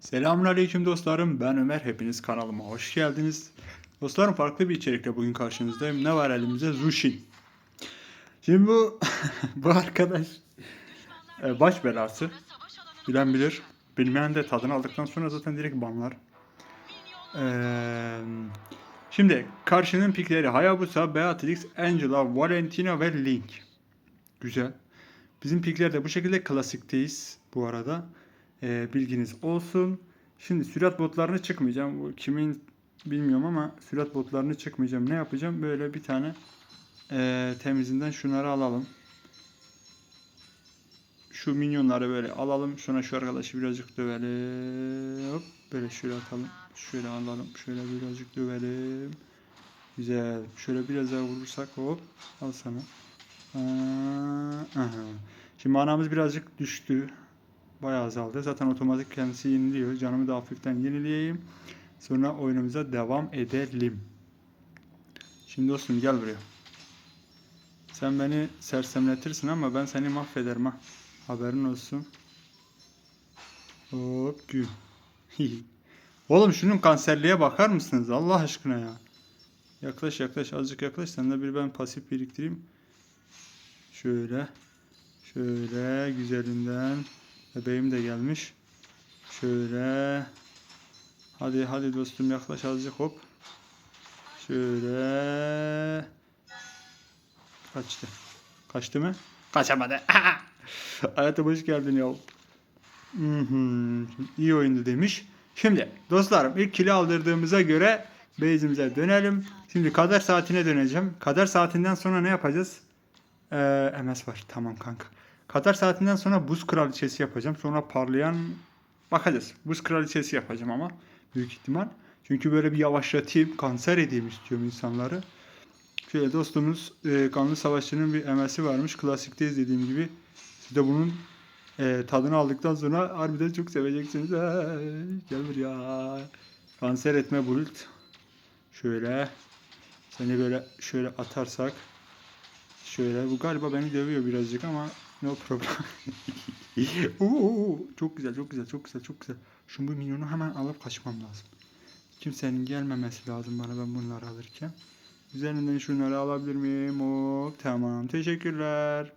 Selamünaleyküm dostlarım. Ben Ömer. Hepiniz kanalıma hoş geldiniz. Dostlarım farklı bir içerikle bugün karşınızdayım. Ne var elimizde? Zushin. Şimdi bu bu arkadaş e, baş belası. Bilen bilir. Bilmeyen de tadını aldıktan sonra zaten direkt banlar. Ee, şimdi karşının pikleri Hayabusa, Beatrix, Angela, Valentina ve Link. Güzel. Bizim pikler de bu şekilde klasikteyiz bu arada. Ee, bilginiz olsun. Şimdi sürat botlarını çıkmayacağım. Bu kimin bilmiyorum ama sürat botlarını çıkmayacağım. Ne yapacağım? Böyle bir tane ee, temizinden şunları alalım. Şu minyonları böyle alalım. Sonra şu arkadaşı birazcık dövelim. Hop böyle şöyle atalım. Şöyle alalım. Şöyle birazcık dövelim. Güzel. Şöyle biraz daha vurursak hop. Al sana. Aa, aha. Şimdi manamız birazcık düştü. Bayağı azaldı. Zaten otomatik kendisi yeniliyor. Canımı da hafiften yenileyeyim. Sonra oyunumuza devam edelim. Şimdi dostum gel buraya. Sen beni sersemletirsin ama ben seni mahvederim ha. Haberin olsun. Hop gül. Oğlum şunun kanserliğe bakar mısınız Allah aşkına ya. Yaklaş yaklaş azıcık yaklaş. Sen de bir ben pasif biriktireyim. Şöyle. Şöyle güzelinden. Bebeğim de gelmiş. Şöyle. Hadi hadi dostum yaklaş azıcık hop. Şöyle. Kaçtı. Kaçtı mı? Kaçamadı. Hayata hoş geldin ya. İyi oyundu demiş. Şimdi dostlarım ilk kili aldırdığımıza göre base'imize dönelim. Şimdi kader saatine döneceğim. Kader saatinden sonra ne yapacağız? Ee, MS var. Tamam kanka. Kader saatinden sonra buz kraliçesi yapacağım. Sonra parlayan bakacağız. Buz kraliçesi yapacağım ama büyük ihtimal. Çünkü böyle bir yavaşlatayım, kanser edeyim istiyorum insanları. Şöyle dostumuz e, Kanlı Savaşçı'nın bir MS'i varmış. Klasikteyiz dediğim gibi. Siz de bunun e, tadını aldıktan sonra harbiden çok seveceksiniz. Ay, gel buraya. Kanser etme bulut. Şöyle. Seni böyle şöyle atarsak. Şöyle. Bu galiba beni dövüyor birazcık ama no problem. Oo, çok güzel, çok güzel, çok güzel, çok güzel. Şu bu minyonu hemen alıp kaçmam lazım. Kimsenin gelmemesi lazım bana ben bunları alırken. Üzerinden şunları alabilir miyim? Hop, tamam. Teşekkürler.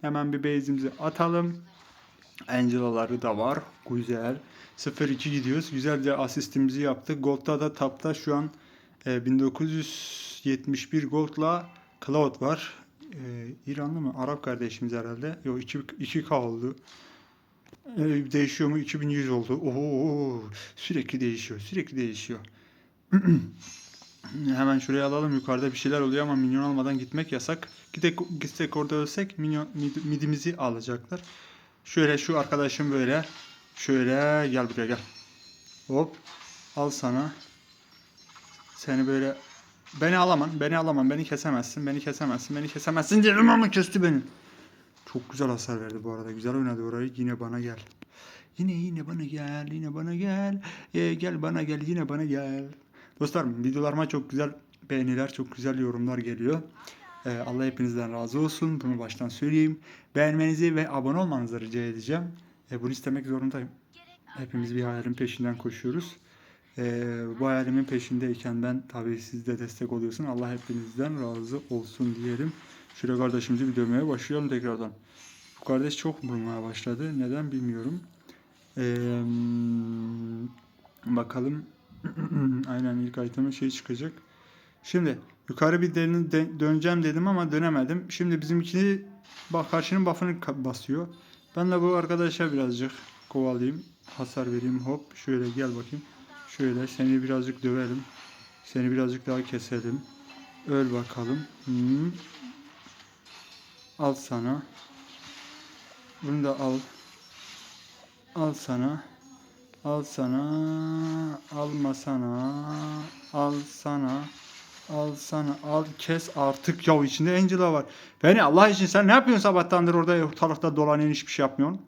Hemen bir base'imizi atalım. Angela'ları da var. Güzel. 0-2 gidiyoruz. Güzelce asistimizi yaptık. Gold'da da tapta şu an e, 1971 Gold'la Cloud var. E, İranlı mı? Arap kardeşimiz herhalde. Yok 2, 2K oldu. E, değişiyor mu? 2100 oldu. Oo, sürekli değişiyor. Sürekli değişiyor. Hemen şuraya alalım. Yukarıda bir şeyler oluyor ama minyon almadan gitmek yasak. Gidek, gitsek orada ölsek minyon, mid, midimizi alacaklar. Şöyle şu arkadaşım böyle. Şöyle gel buraya gel. Hop. Al sana. Seni böyle beni alamam, beni alamam, beni kesemezsin, beni kesemezsin, beni kesemezsin dedim ama kesti beni. Çok güzel hasar verdi bu arada. Güzel oynadı orayı. Yine bana gel. Yine yine bana gel, yine bana gel. Ee, gel bana gel, yine bana gel. Dostlarım videolarıma çok güzel beğeniler, çok güzel yorumlar geliyor. Ee, Allah hepinizden razı olsun. Bunu baştan söyleyeyim. Beğenmenizi ve abone olmanızı rica edeceğim. Ee, bunu istemek zorundayım. Hepimiz bir hayalin peşinden koşuyoruz. Ee, bu hayalimin peşindeyken ben tabii siz de destek oluyorsun. Allah hepinizden razı olsun diyelim. Şöyle kardeşimizi bir dövmeye başlayalım tekrardan. Bu kardeş çok vurmaya başladı. Neden bilmiyorum. Ee, bakalım. Aynen ilk item'ın şey çıkacak. Şimdi yukarı bir dön- dön- döneceğim dedim ama dönemedim. Şimdi bizimkini bak karşının buff'ını basıyor. Ben de bu arkadaşa birazcık kovalayayım. Hasar vereyim. Hop şöyle gel bakayım. Şöyle seni birazcık dövelim. Seni birazcık daha keselim. Öl bakalım. Hmm. Al sana. Bunu da al. Al sana. Al sana. Alma sana. Al sana. Al sana. Al kes artık. Ya içinde Angela var. Beni Allah için sen ne yapıyorsun sabahtandır orada ortalıkta dolanıyorsun hiçbir şey yapmıyorsun.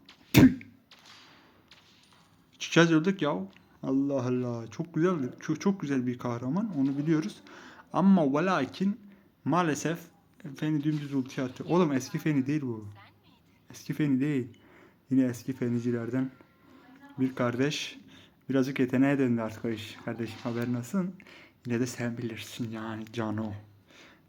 İki kez öldük ya. Allah Allah. Çok güzel. Çok, çok güzel bir kahraman. Onu biliyoruz. Ama ve maalesef Feni dümdüz ulti. Oğlum eski Feni değil bu. Eski Feni değil. Yine eski Fenicilerden bir kardeş. Birazcık yeteneğe döndü artık o iş kardeşim haberin olsun. Yine de sen bilirsin yani Cano.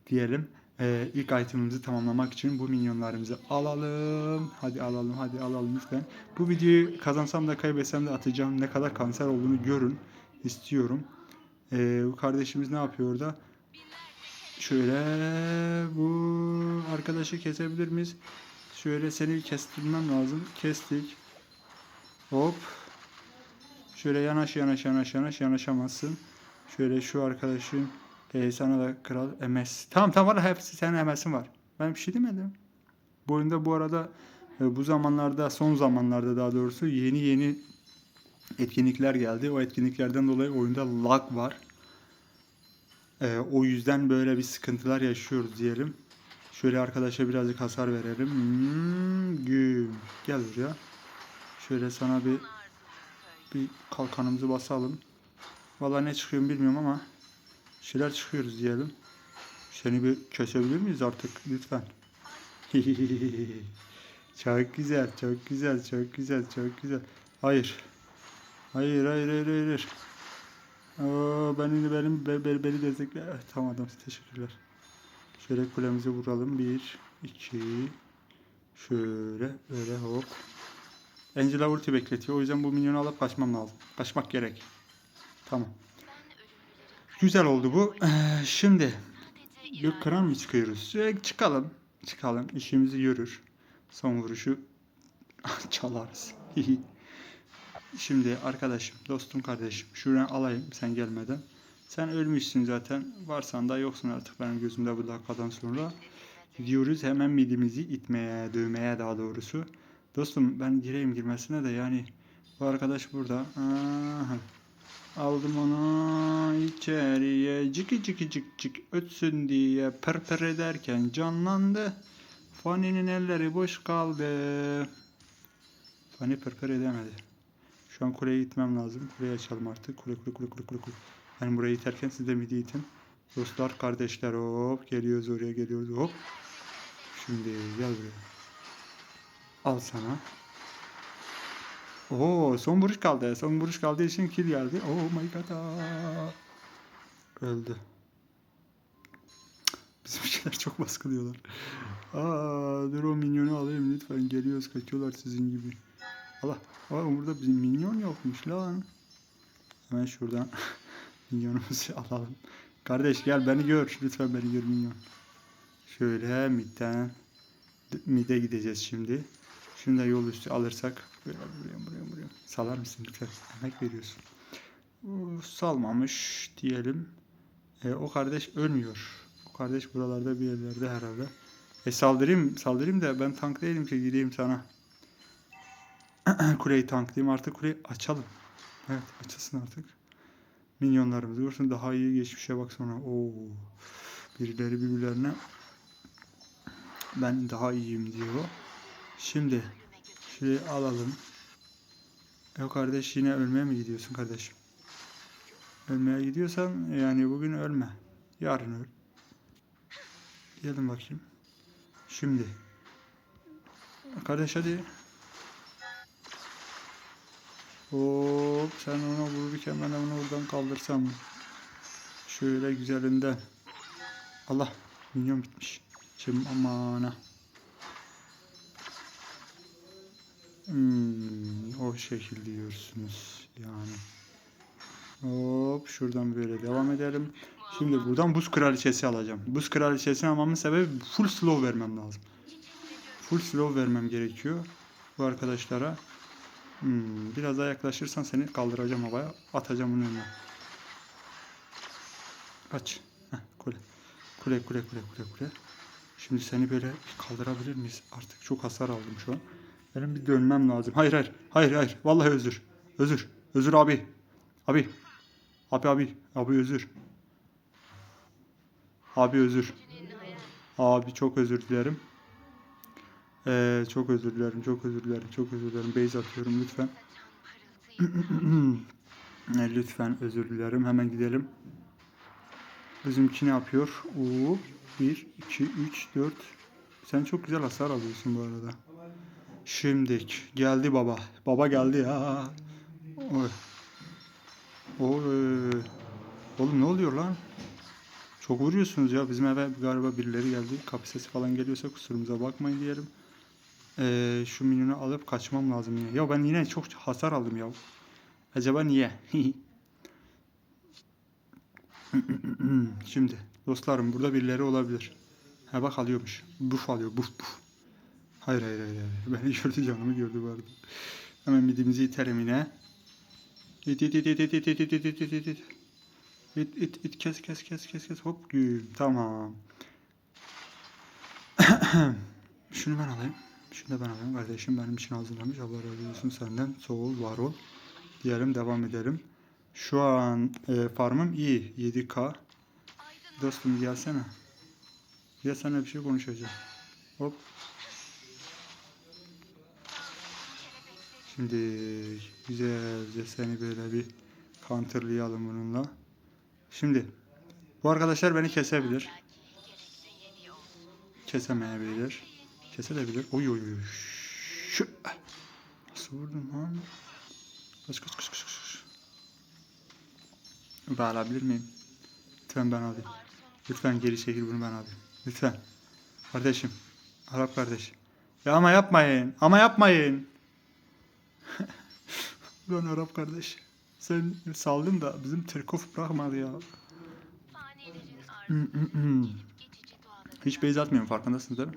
Diyelim. Ee, ilk itemimizi tamamlamak için bu minyonlarımızı alalım. Hadi alalım hadi alalım lütfen. Bu videoyu kazansam da kaybetsem de atacağım. Ne kadar kanser olduğunu görün istiyorum. Ee, bu kardeşimiz ne yapıyor orada? Şöyle bu arkadaşı kesebilir miyiz? Şöyle seni kestirmem lazım. Kestik. Hop. Şöyle yanaş yanaş yanaş yanaş yanaşamazsın. Şöyle şu arkadaşın e, sana da kral MS. Tamam tamam var hepsi senin MS'in var. Ben bir şey demedim. Bu oyunda bu arada e, bu zamanlarda son zamanlarda daha doğrusu yeni yeni etkinlikler geldi. O etkinliklerden dolayı oyunda lag var. E, o yüzden böyle bir sıkıntılar yaşıyoruz diyelim. Şöyle arkadaşa birazcık hasar verelim. Hmm. Gel buraya. Şöyle sana bir bir kalkanımızı basalım. Vallahi ne çıkıyor bilmiyorum ama şeyler çıkıyoruz diyelim. Seni bir kesebilir miyiz artık lütfen? çok güzel, çok güzel, çok güzel, çok güzel. Hayır. Hayır, hayır, hayır, hayır. Oo, beni, benim, be- be- beni destekle. Evet, Tamam adam, teşekkürler. Şöyle kulemizi vuralım. Bir, iki, şöyle, böyle hop. Angela ulti bekletiyor. O yüzden bu minyonu alıp kaçmam lazım. Kaçmak gerek. Tamam. Güzel oldu bu. Ee, şimdi bir kıran mı çıkıyoruz? Ee, çıkalım. Çıkalım. İşimizi görür. Son vuruşu çalarız. Şimdi arkadaşım, dostum, kardeşim. Şuradan alayım sen gelmeden. Sen ölmüşsün zaten. Varsan da yoksun artık benim gözümde bu dakikadan sonra. Gidiyoruz hemen midimizi itmeye, dövmeye daha doğrusu. Dostum ben gireyim girmesine de yani bu arkadaş burada. Aha. Aldım onu içeriye ciki ciki cik cik ötsün diye perper ederken canlandı. Fanny'nin elleri boş kaldı. Fanny perper edemedi. Şu an kuleye gitmem lazım. Kuleyi açalım artık. Kule kule kule kule kule. Ben burayı iterken siz de midi itin. Dostlar kardeşler hop geliyoruz oraya geliyoruz hop. Şimdi gel buraya. Al sana. Oo son vuruş kaldı. Son vuruş kaldığı için kill geldi. Oh my god. aa. Öldü. Bizimkiler çok baskılıyorlar. Aa, dur o minyonu alayım lütfen. Geliyoruz kaçıyorlar sizin gibi. Allah. Aa, burada bizim minyon yokmuş lan. Hemen şuradan minyonumuzu alalım. Kardeş gel beni gör. Lütfen beni gör minyon. Şöyle midden mide gideceğiz şimdi. Şimdi de yol üstü alırsak böyle buraya buraya buraya. Salar mısın lütfen? Emek veriyorsun. Salmamış diyelim. E, o kardeş ölmüyor. O kardeş buralarda bir yerlerde herhalde. E saldırayım, saldırayım da ben tank değilim ki gideyim sana. kuleyi tanklayayım artık kuleyi açalım. Evet açılsın artık. Minyonlarımızı vursun daha iyi geçmişe bak sonra. Oo. Birileri birbirlerine ben daha iyiyim diyor. Şimdi şurayı alalım. Yok kardeş yine ölmeye mi gidiyorsun kardeşim? Ölmeye gidiyorsan yani bugün ölme. Yarın öl. Gelin bakayım. Şimdi. Kardeş hadi. Hop sen ona vururken ben onu oradan kaldırsam. Şöyle güzelinden. Allah minyon bitmiş. Şimdi amana. Hmm, o şekil diyorsunuz yani. Hop şuradan böyle devam edelim. Şimdi buradan buz kraliçesi alacağım. Buz kraliçesini almamın sebebi full slow vermem lazım. Full slow vermem gerekiyor bu arkadaşlara. Hmm, biraz daha yaklaşırsan seni kaldıracağım havaya. Atacağım onun önüne. Kaç. Kule. Kule kule kule kule kule. Şimdi seni böyle kaldırabilir miyiz? Artık çok hasar aldım şu an. Benim bir dönmem lazım. Hayır hayır. Hayır hayır. Vallahi özür. Özür. Özür abi. Abi. Abi abi. Abi özür. Abi özür. Abi çok özür dilerim. Ee, çok özür dilerim. Çok özür dilerim. Çok özür dilerim. Base atıyorum lütfen. Ee, lütfen özür dilerim. Hemen gidelim. Bizimki ne yapıyor? Oo, 1, 2, 3, 4. Sen çok güzel hasar alıyorsun bu arada. Şimdik geldi baba. Baba geldi ya. Oy. Oy. Oğlum ne oluyor lan? Çok vuruyorsunuz ya. Bizim eve galiba birileri geldi. Kapı sesi falan geliyorsa kusurumuza bakmayın diyelim. Ee, şu minyonu alıp kaçmam lazım yine. Ya ben yine çok hasar aldım ya. Acaba niye? Şimdi dostlarım burada birileri olabilir. Ha bak alıyormuş. Buf alıyor. Buf buf. Hayır hayır hayır. hayır. Beni gördü canımı gördü arada. Hemen midimizi iterim yine. İt it it it it it it it it it it it. İt it it kes kes kes kes kes hop güm tamam. Şunu ben alayım. Şunu da ben alayım. Kardeşim benim için hazırlamış. Allah razı olsun senden. Sağ ol, var ol. Diyelim devam edelim. Şu an e, farmım iyi. 7K. Dostum gelsene. Gel sana bir şey konuşacağım. Hop. Şimdi güzelce seni böyle bir counterlayalım bununla. Şimdi bu arkadaşlar beni kesebilir. Kesemeyebilir. Kesebilir. Oy oy oy. Şu. Nasıl vurdum lan? Kaç kaç kaç kaç kaç. Ben alabilir miyim? Lütfen ben alayım. Lütfen geri çekil bunu ben alayım. Lütfen. Kardeşim. Arap kardeş. Ya ama yapmayın. Ama yapmayın. Ulan Arap kardeş. Sen saldın da bizim Terkov bırakmadı ya. Hiç base atmıyorum farkındasınız değil mi?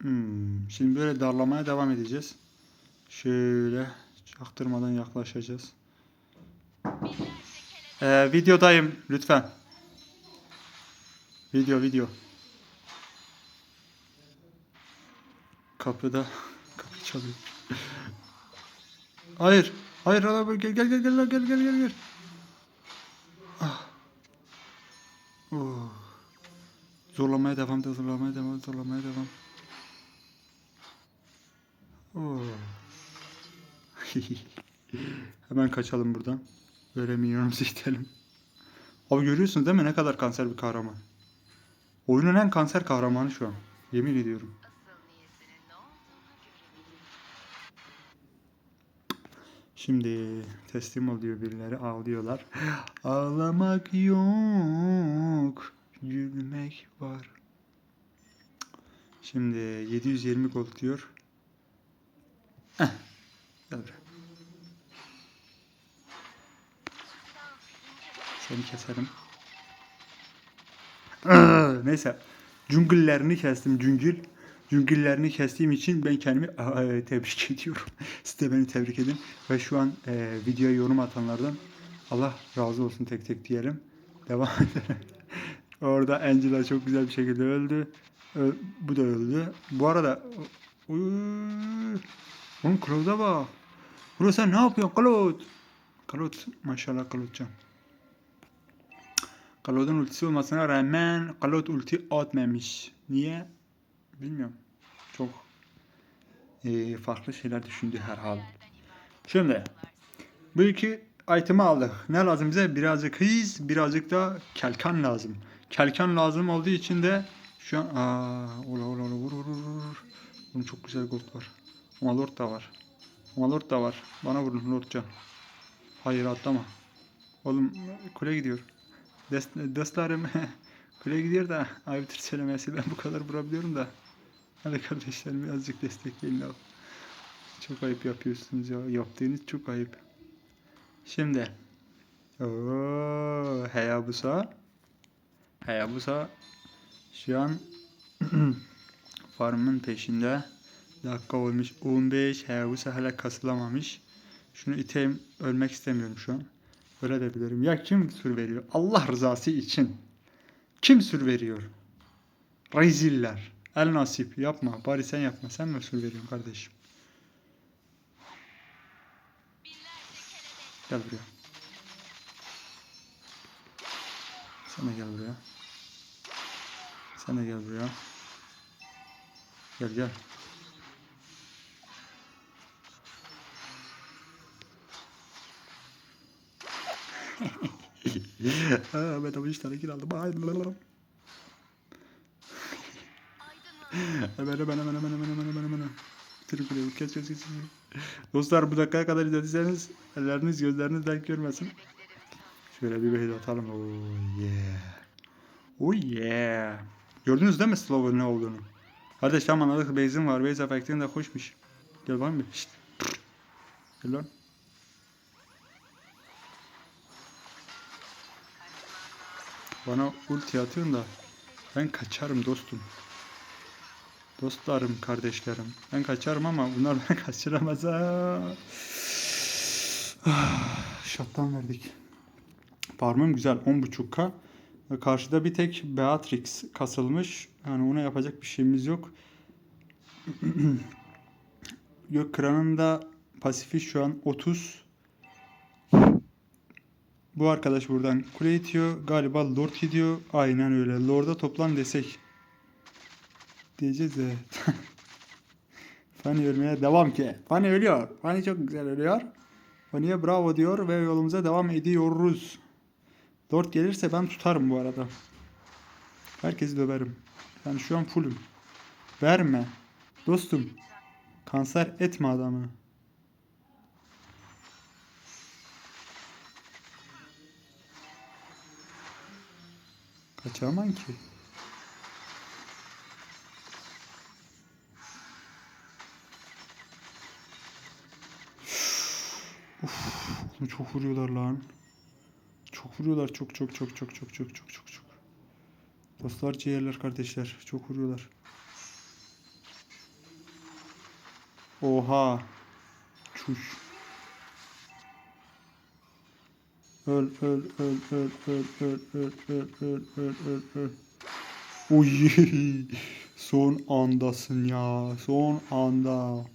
Hmm, Şimdi böyle darlamaya devam edeceğiz. Şöyle çaktırmadan yaklaşacağız. Ee, videodayım lütfen. Video video. Kapıda kapı çalıyor. Hayır. Hayır abi gel gel gel gel gel gel gel gel. Ah. Oh. Zorlamaya devam, zorlamaya devam, zorlamaya devam. Oh. Hemen kaçalım buradan. Böyle minyonumuzu itelim. Abi görüyorsunuz değil mi ne kadar kanser bir kahraman. Oyunun en kanser kahramanı şu an. Yemin ediyorum. Şimdi teslim oluyor birileri ağlıyorlar. Ağlamak yok, gülmek var. Şimdi 720 gold diyor. Eh, buraya. Seni keserim. Neyse. Cüngüllerini kestim cüngül. Cüngüllerini kestiğim için ben kendimi tebrik ediyorum. Siz de beni tebrik edin. Ve şu an e, videoya yorum atanlardan Allah razı olsun tek tek diyelim. Devam edelim. Orada Angela çok güzel bir şekilde öldü. Ö- bu da öldü. Bu arada Uy, oğlum Claude'a bak. Bro sen ne yapıyorsun Claude? Claude maşallah Claude'can. Claude'un ultisi olmasına rağmen Claude ulti atmamış. Niye? Bilmiyorum. Çok eee, farklı şeyler düşündü herhalde. Şimdi bu iki item'i aldık. Ne lazım bize? Birazcık hız, birazcık da kelkan lazım. Kelkan lazım olduğu için de şu an aa, ola ola ola vur vur vur. Bunun çok güzel gold var. Ama lord da var. Ama lord da var. Bana vurun lordcan. Hayır atlama. Oğlum kule gidiyor. Dostlarım kule gidiyor da ayıptır söylemesi ben bu kadar vurabiliyorum da. Hadi kardeşlerim birazcık destekleyin abi. Çok ayıp yapıyorsunuz ya. Yaptığınız çok ayıp. Şimdi. Oo, Hayabusa. Hayabusa şu an farmın peşinde. Dakika olmuş 15. Hayabusa hala kasılamamış. Şunu iteyim. Ölmek istemiyorum şu an. Öyle de bilirim. Ya kim sür veriyor? Allah rızası için. Kim sür veriyor? Reziller. El nasip. Yapma. Bari sen yapma. Sen sür veriyorsun kardeşim? Gel buraya. Sen de gel buraya. Sen de gel buraya. Gel gel. ben de 3 tane kill aldım. Hemen hemen hemen hemen hemen hemen hemen hemen. Bitir kuleyi. Kes kes kes. Dostlar bu dakikaya kadar izlediyseniz elleriniz gözleriniz denk görmesin. Şöyle bir behir atalım. Oh yeah. Oh yeah. Gördünüz değil mi Slow'un ne olduğunu? Kardeş tamam anladık. Base'in var. Base efektin de hoşmuş. Gel bakayım bir. Şşt. Gel lan. Bana ulti atıyorsun da ben kaçarım dostum. Dostlarım, kardeşlerim. Ben kaçarım ama bunlar beni kaçıramaz. ha. Ah, Şattan verdik. Farmım güzel 10.5k. Ve Karşıda bir tek Beatrix kasılmış. Yani ona yapacak bir şeyimiz yok. Gök Kıran'ın da pasifi şu an 30. Bu arkadaş buradan kule itiyor. Galiba Lord gidiyor. Aynen öyle. Lord'a toplan desek. Diyeceğiz de. Fanny ölmeye devam ki. Fanny ölüyor. Fanny çok güzel ölüyor. Fanny'e bravo diyor ve yolumuza devam ediyoruz. Lord gelirse ben tutarım bu arada. Herkesi döverim. Yani şu an fullüm. Verme. Dostum. Kanser etme adamı. Kaçamam ki. Oğlum çok vuruyorlar lan. Çok vuruyorlar çok çok çok çok çok çok çok çok çok. Dostlar ciğerler kardeşler çok vuruyorlar. Oha. Çuş. Öl öl öl öl öl öl öl öl öl öl öl öl. Oy. Son andasın ya. Son anda.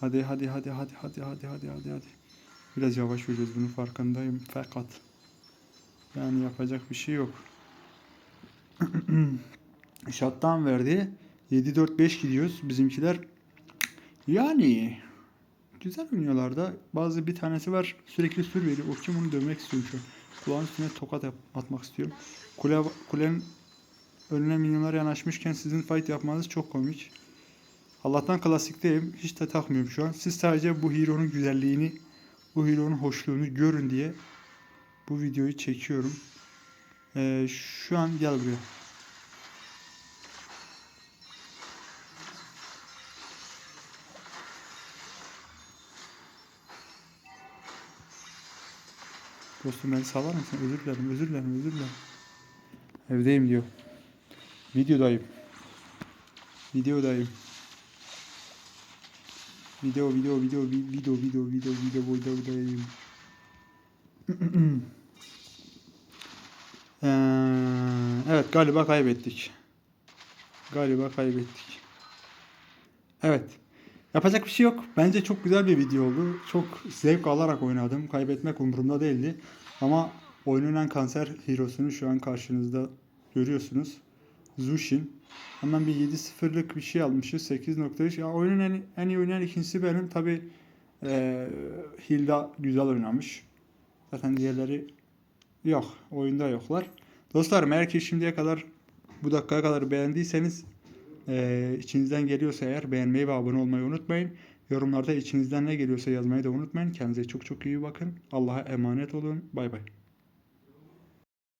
Hadi hadi hadi hadi hadi hadi hadi hadi hadi. Biraz yavaş veriyoruz bunun farkındayım fakat yani yapacak bir şey yok. Shutdown verdi. 7-4-5 gidiyoruz. Bizimkiler yani güzel oynuyorlar da. Bazı bir tanesi var sürekli sür veriyor. O kim onu dövmek istiyorum şu an. Kulağın üstüne tokat yap- atmak istiyorum. Kule, kulenin önüne milyonlar yanaşmışken sizin fight yapmanız çok komik. Allah'tan klasikteyim. Hiç de takmıyorum şu an. Siz sadece bu hero'nun güzelliğini, bu hero'nun hoşluğunu görün diye bu videoyu çekiyorum. Ee, şu an gel buraya. Dostum beni salar mısın? Özür dilerim, özür dilerim, özür dilerim. Evdeyim diyor. Videodayım. Videodayım. Video, video, video, vi- video, video, video, video, video, videodayım. Ee, evet galiba kaybettik. Galiba kaybettik. Evet. Yapacak bir şey yok. Bence çok güzel bir video oldu. Çok zevk alarak oynadım. Kaybetmek umurumda değildi. Ama oyunun en kanser hero'sunu şu an karşınızda görüyorsunuz. Zushin. Hemen bir 7-0'lık bir şey almışız. 8.3. Ya oyunun en, en iyi oynayan ikincisi benim. Tabi Hilda güzel oynamış. Zaten diğerleri yok. Oyunda yoklar. Dostlarım eğer ki şimdiye kadar bu dakikaya kadar beğendiyseniz eee, içinizden geliyorsa eğer beğenmeyi ve abone olmayı unutmayın. Yorumlarda içinizden ne geliyorsa yazmayı da unutmayın. Kendinize çok çok iyi bakın. Allah'a emanet olun. Bay bay.